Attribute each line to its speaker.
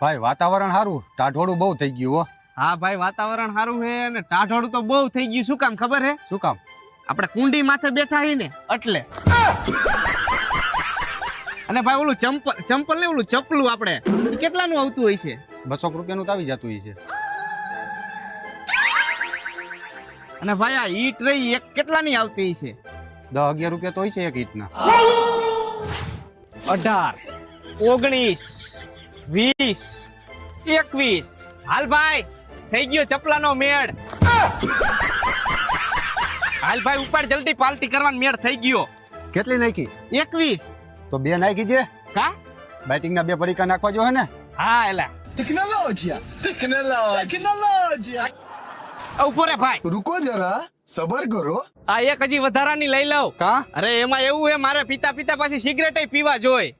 Speaker 1: ભાઈ વાતાવરણ સારું ટાઢોળું બહુ થઈ ગયું હો.
Speaker 2: હા ભાઈ વાતાવરણ સારું છે અને ટાઢોળું તો બહુ થઈ ગયું. શું કામ ખબર હે?
Speaker 1: શું કામ?
Speaker 2: આપણે કુંડી માથે બેઠા હી ને એટલે. અને ભાઈ ઓલું ચંપલ ચંપલ ને ઓલું ચપલું આપણે કેટલાનું આવતું હોય છે?
Speaker 1: બસો રૂપિયાનું તો આવી જતું હોય છે.
Speaker 2: અને ભાઈ આ ઈટ રહી એક કેટલાની આવતી છે
Speaker 1: દસ અગિયાર રૂપિયા તો હોય છે એક ઈંટના.
Speaker 2: અઢાર ઓગણીસ વીસ. એકવીસ. હાલ ભાઈ થઈ ગયો ચપલાનો મેળ. હાલ ભાઈ ઉપર જલ્દી પાલટી કરવાનો મેળ થઈ ગયો.
Speaker 1: કેટલી નાખી?
Speaker 2: એકવીસ.
Speaker 1: તો બે નાખી છે?
Speaker 2: કા?
Speaker 1: બેટિંગ ના બે પડીકા નાખવા જો ને?
Speaker 2: હા એલા.
Speaker 3: ટેકનોલોજી ટેકનોલોજી
Speaker 2: ટેકનોલોજી ઉપર ભાઈ.
Speaker 3: રૂકો જરા સબર કરો
Speaker 2: આ એક હજી વધારાની લઈ લઉં.
Speaker 1: કા?
Speaker 2: અરે એમાં એવું હે મારે પિતા પિતા પાસે સિગરેટ પીવા જોઈ.